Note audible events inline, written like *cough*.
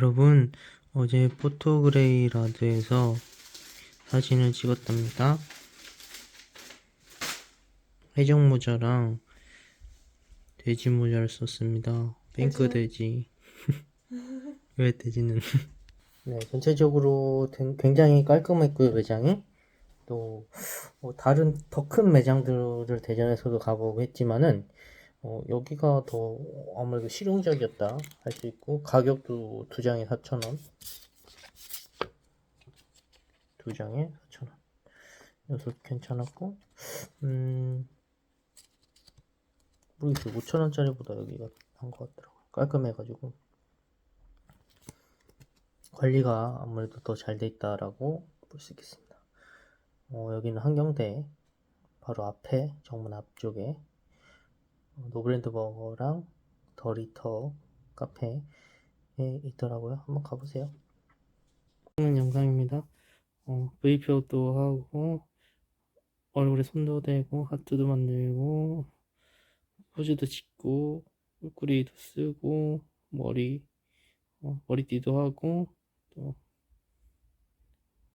여러분, 어제 포토그레이 라드에서 사진을 찍었답니다. 해적 모자랑 돼지 모자를 썼습니다. 핑크 돼지. *laughs* 왜 돼지는? 네, 전체적으로 된- 굉장히 깔끔했고요, 매장이. 또, 뭐 다른 더 큰 매장들을 대전에서도 가보고 했지만은, 어, 여기가 더 아무래도 실용적이었다 할 수 있고, 가격도 두 장에 4,000원. 두 장에 4,000원. 여기서 괜찮았고, 음, 모르겠어요. 5,000원짜리보다 여기가 난것 같더라고요. 깔끔해가지고. 관리가 아무래도 더 잘 돼 있다라고 볼 수 있겠습니다. 어, 여기는 한경대 바로 앞에 정문 앞쪽에 어, 노브랜드 버거랑 더리터 카페에 있더라고요. 한번 가보세요. 하는 영상입니다. 어, V표도 하고 얼굴에 손도 대고 하트도 만들고 포즈도 짓고 꿀꿀이도 쓰고 머리 어, 머리띠도 하고 또